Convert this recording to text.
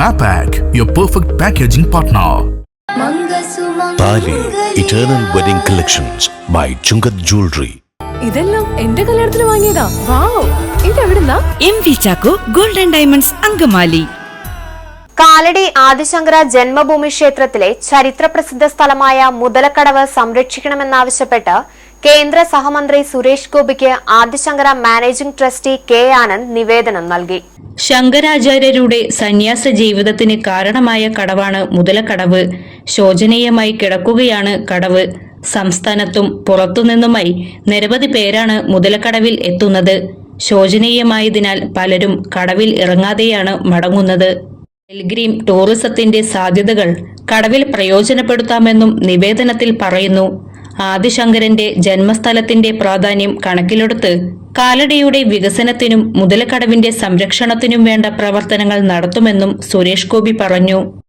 Mapac, your perfect packaging partner. Thali eternal wedding collections by Chungath jewellery ഇതെല്ലാം എന്റെ കല്യാണത്തിന് വാങ്ങിയതാ. വാവ്. ഇതെവിടുന്നാ? M V Chacko golden diamonds Angamaly Kalady Adi Shankara Janmabhumi ക്ഷേത്രത്തിലെ ചരിത്രപ്രസിദ്ധ സ്ഥലമായ മുതലക്കടവ് സംരക്ഷിക്കണമെന്നാവശ്യപ്പെട്ട് കേന്ദ്ര സഹമന്ത്രി സുരേഷ് ഗോപിക്ക് Adi Shankara managing trustee K Anand നിവേദനം നൽകി. ശങ്കരാചാര്യരുടെ സന്യാസ ജീവിതത്തിന് കാരണമായ കടവാണ് മുതലക്കടവ്. ശോചനീയമായി കിടക്കുകയാണ് കടവ്. സംസ്ഥാനത്തും പുറത്തുനിന്നുമായി നിരവധി പേരാണ് മുതലക്കടവിൽ എത്തുന്നത്. ശോചനീയമായതിനാൽ പലരും കടവിൽ ഇറങ്ങാതെയാണ് മടങ്ങുന്നത്. എൽഗ്രീം ടൂറിസത്തിന്റെ സാധ്യതകൾ കടവിൽ പ്രയോജനപ്പെടുത്താമെന്നും നിവേദനത്തിൽ പറയുന്നു. ആദിശങ്കരന്റെ ജന്മസ്ഥലത്തിന്റെ പ്രാധാന്യം കണക്കിലെടുത്ത് കാലടിയുടെ വികസനത്തിനും മുതലക്കടവിന്റെ സംരക്ഷണത്തിനും വേണ്ട പ്രവർത്തനങ്ങൾ നടത്തുമെന്നും സുരേഷ് ഗോപി പറഞ്ഞു.